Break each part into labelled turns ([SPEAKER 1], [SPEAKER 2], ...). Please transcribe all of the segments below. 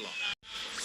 [SPEAKER 1] block.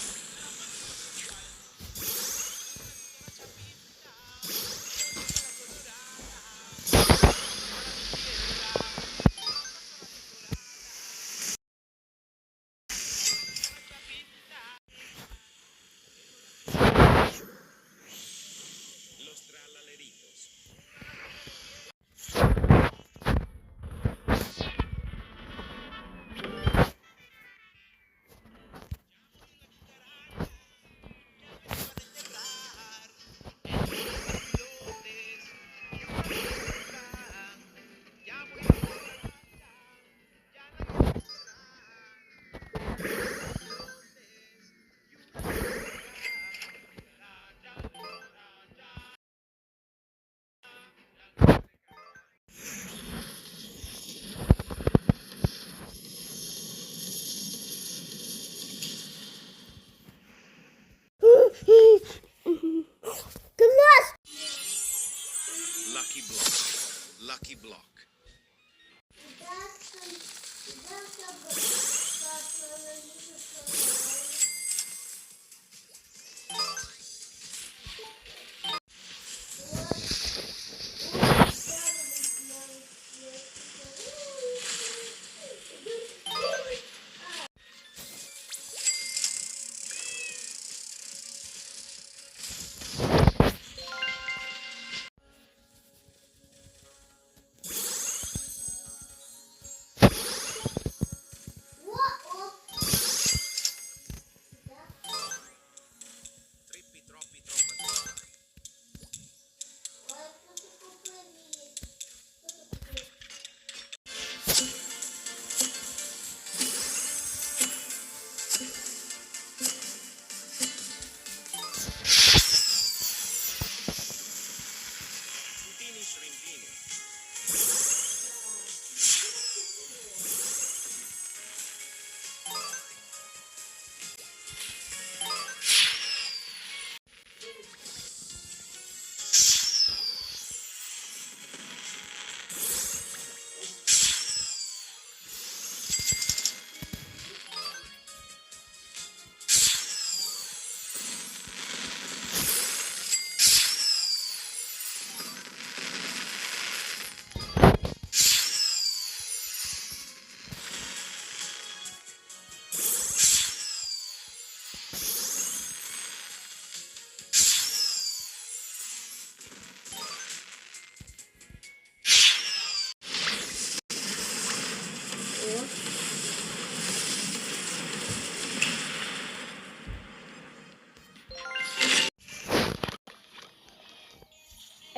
[SPEAKER 1] Lucky block. Lucky block.
[SPEAKER 2] That's
[SPEAKER 3] a, that's a,
[SPEAKER 2] that's a,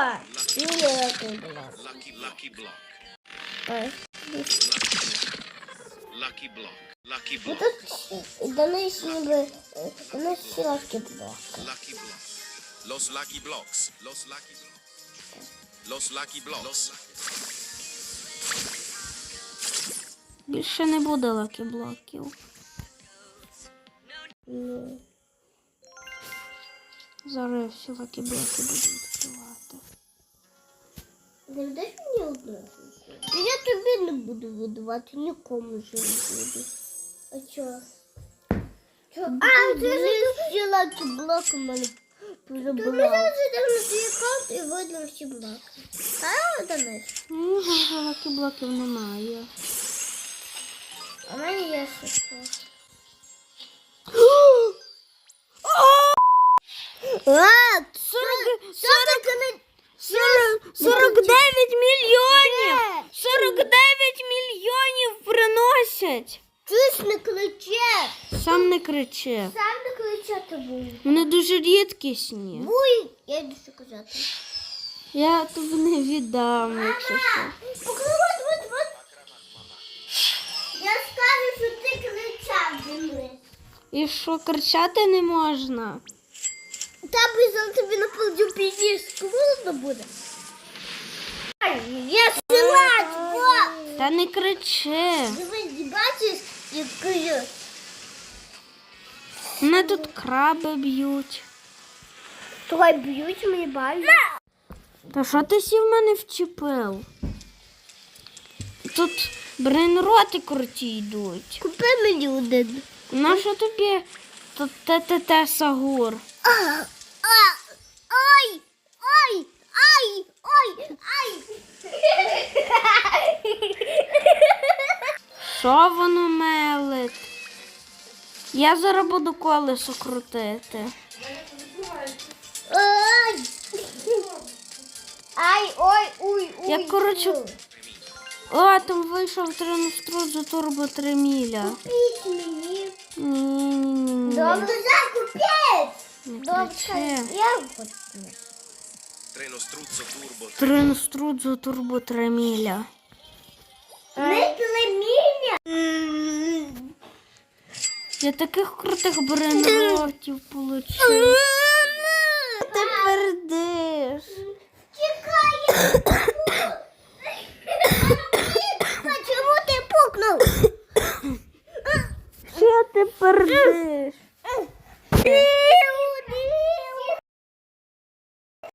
[SPEAKER 2] Що? Ніякий блок.
[SPEAKER 1] Lucky, lucky block.
[SPEAKER 2] Ой.
[SPEAKER 1] Lucky block. Lucky
[SPEAKER 2] Ну
[SPEAKER 1] block.
[SPEAKER 2] тут до нас ніби е, до нас всі легкі блоки.
[SPEAKER 1] Lucky block. Los lucky blocks. Los lucky blocks. Los lucky blocks. Los
[SPEAKER 3] Більше не буде лакі-блоків.
[SPEAKER 2] Ну.
[SPEAKER 3] Зараз всі лакі-блоки буду відкривати.
[SPEAKER 2] Дай мені одну. Та Я тобі не буду видавати, нікому вже не буду. А чого? А, ти ж всі лакі блоки в мене прибула. Ми зараз йдемо на твій аккаунт і видно всі блоки. А, Денис?
[SPEAKER 3] Ну, вже лакі-блоків немає.
[SPEAKER 2] А в мене є ще.
[SPEAKER 3] 49 мільйонів! 49 мільйонів приносять!
[SPEAKER 2] Чусь не криче!
[SPEAKER 3] Сам не криче.
[SPEAKER 2] Сам не кричати буде.
[SPEAKER 3] Вони дуже рідкісні.
[SPEAKER 2] Буй, я йду що казати.
[SPEAKER 3] Я тобі не віддам. Мама, покривай, от, от, от. Я скажу, що
[SPEAKER 2] ти кричав зі.
[SPEAKER 3] І що кричати не можна?
[SPEAKER 2] Та би за тобі на полдюпіні скрутно буде. Я силач, во!
[SPEAKER 3] Та не кричи.
[SPEAKER 2] Дивись, бачиш, як кажу.
[SPEAKER 3] Мене тут краби б'ють.
[SPEAKER 2] Той б'ють мені балі.
[SPEAKER 3] Та що ти сів мене вчепив? Тут брейнроти круті йдуть.
[SPEAKER 2] Купи мені один.
[SPEAKER 3] Нащо тобі тут ТТТ Сагур?
[SPEAKER 2] Ой, ай.
[SPEAKER 3] Що воно мелить? Я зараз буду колесо крутити.
[SPEAKER 2] Ой. Ай, ой, уй, уй.
[SPEAKER 3] Я, коротше, О, там вийшов триностру за турбо 3 міля.
[SPEAKER 2] Купіть мені.
[SPEAKER 3] Ні-ні-ні.
[SPEAKER 2] Добре, за купець.
[SPEAKER 3] Не
[SPEAKER 2] Добре, я хочу.
[SPEAKER 1] Тренострудзо
[SPEAKER 3] турбо. Тренострудзо турбо треміля.
[SPEAKER 2] Не треміля?
[SPEAKER 3] Я таких крутих бренотів получила. Ти пердиш. Чекай, я Чому ти пукнув? Що ти пердиш?